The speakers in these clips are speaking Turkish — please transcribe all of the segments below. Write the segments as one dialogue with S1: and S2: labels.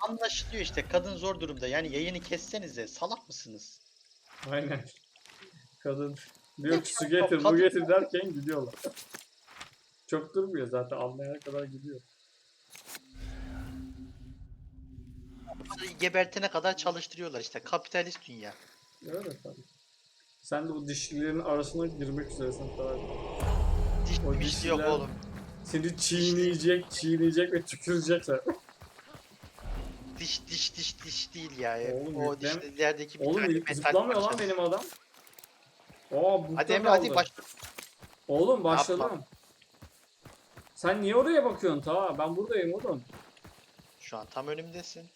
S1: anlaşılıyor işte kadın zor durumda. Yani yayını kessenize salak mısınız?
S2: Aynen. Kadın diyor ki su getir bu getir derken gidiyorlar. Çok durmuyor zaten anlayana kadar gidiyor.
S1: Gebertene kadar çalıştırıyorlar işte kapitalist dünya.
S2: Öyle tabii. Sen de bu dişlilerin arasına girmek üzeresin falan.
S1: Diş
S2: O
S1: miş yok
S2: dişliler-
S1: oğlum.
S2: Seni çiğneyecek, çiğneyecek ve tükürecekler.
S1: Diş diş diş diş değil ya.
S2: Oğlum
S1: o
S2: yüklem-
S1: dişlerdeki bir
S2: Oğlum
S1: tane metal
S2: zıplamıyor lan benim adam. Aa
S1: Hadi Emre hadi başla.
S2: Oğlum başladım. Sen niye oraya bakıyorsun ta? Ben buradayım oğlum.
S1: Şu an tam önümdesin.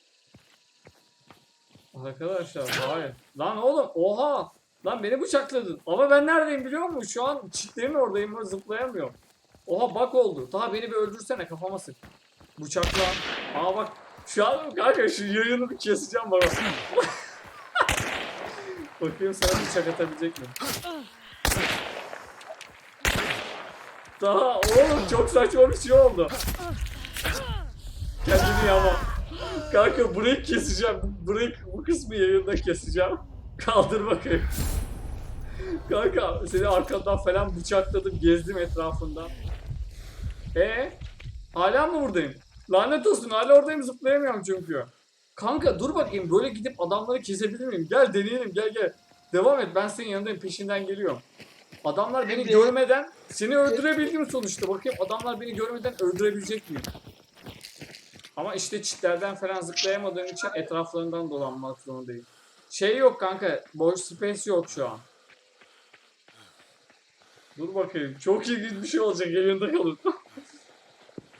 S2: Arkadaşlar hayır. Lan oğlum oha. Lan beni bıçakladın. Ama ben neredeyim biliyor musun? Şu an çitlerin oradayım ve zıplayamıyorum. Oha bak oldu. Daha beni bir öldürsene kafama sık. Bıçakla. Aa bak. Şu an kanka şu yayını bir keseceğim bana. Bakayım sana bıçak atabilecek mi? Daha oğlum çok saçma bir şey oldu. Kendini yama. Kanka burayı keseceğim. Burayı bu kısmı yayında keseceğim. Kaldır bakayım. Kanka seni arkadan falan bıçakladım, gezdim etrafında. E hala mı buradayım? Lanet olsun hala oradayım zıplayamıyorum çünkü. Kanka dur bakayım böyle gidip adamları kesebilir miyim? Gel deneyelim gel gel. Devam et ben senin yanındayım peşinden geliyorum. Adamlar beni görmeden seni öldürebildim sonuçta. Bakayım adamlar beni görmeden öldürebilecek miyim? Ama işte çitlerden falan zıplayamadığım için etraflarından dolanmak zorundayım. Şey yok kanka. Boş space yok şu an. Dur bakayım. Çok ilginç bir şey olacak. Elinde kalın.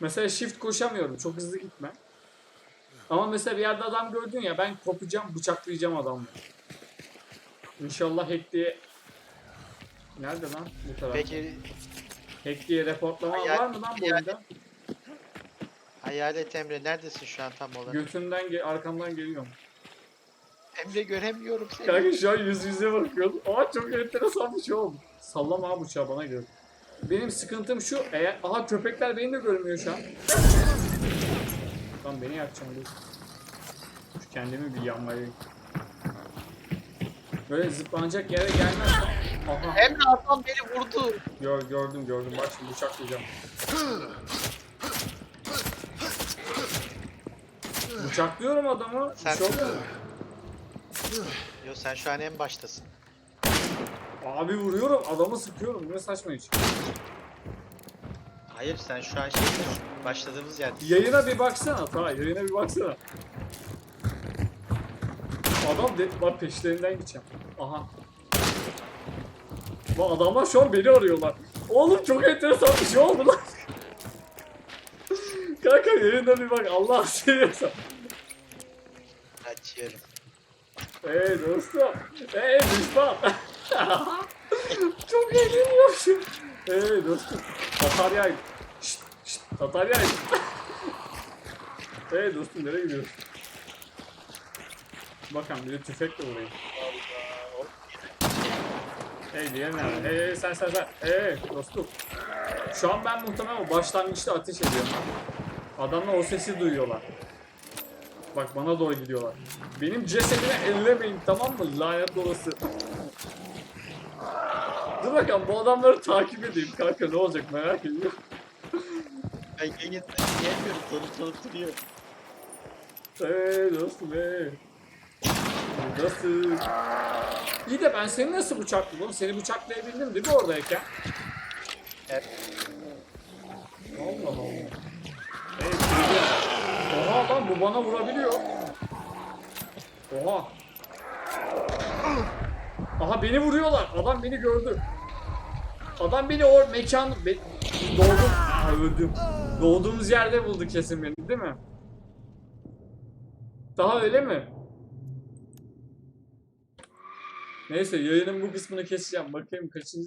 S2: mesela shift koşamıyorum. Çok hızlı gitme. Ama mesela bir yerde adam gördün ya ben kopacağım bıçaklayacağım adamı. İnşallah hack diye... Nerede lan bu taraf?
S1: Peki
S2: Hack diye reportlama
S1: Hayal-
S2: var mı lan bu
S1: hayal-
S2: oyunda?
S1: Hayalet Emre neredesin şu an tam olarak?
S2: Götümden ge- arkamdan geliyorum.
S1: Emre göremiyorum seni.
S2: Kanka şu an yüz yüze bakıyoruz. Aa çok enteresan bir şey oldu. Sallama abi bıçağı bana göre. Benim sıkıntım şu. Eğer aha köpekler beni de görmüyor şu an. Lan beni yakacağım dur. Şu kendimi bir yanmayı. Böyle zıplanacak yere gelmezsem. Aha
S1: Emre adam beni vurdu.
S2: gör, gördüm gördüm. Bak şimdi bıçaklayacağım. Bıçaklıyorum adamı.
S1: Sen-
S2: Çok...
S1: Yo sen şu an en baştasın.
S2: Abi vuruyorum adamı sıkıyorum. Ne saçma iş.
S1: Hayır sen şu an şey başladığımız yerde.
S2: Yayına bir baksana. Ta yayına bir baksana. Adam de bak peşlerinden gideceğim. Aha. Bu adamlar şu an beni arıyorlar. Oğlum çok enteresan bir şey oldu lan. Kanka yayına bir bak Allah seviyorsan.
S1: Açıyorum.
S2: Hey dostum. Hey düşman. çok eğleniyorum. Hey dostum. Tatar yay. Şşt, hey dostum nereye gidiyorsun? Bakalım bir de tüfekle vurayım. Hey diğer nerede? Hey, hey sen sen sen. Hey dostum. Şu an ben muhtemelen o başlangıçta ateş ediyorum. Adamlar o sesi duyuyorlar. Bak bana doğru gidiyorlar. Benim cesedimi ellemeyin tamam mı? Lanet olası. Dur bakalım bu adamları takip edeyim kanka ne olacak merak ediyorum.
S1: Ben yayında diyemiyorum tanıp tanıp duruyor.
S2: Hey dostum hey. Nasıl? İyi de ben seni nasıl bıçakladım? Seni bıçaklayabildim değil mi oradayken?
S1: Evet.
S2: Allah Allah. Hey kırılıyor. Oha lan bu bana vurabiliyor. Oha. Aha beni vuruyorlar. Adam beni gördü. Adam beni o mekan... Be... Doğdum. Aa, öldüm. Doğduğumuz yerde buldu kesin beni değil mi? Daha öyle mi? Neyse yayının bu kısmını keseceğim. Bakayım kaçıncı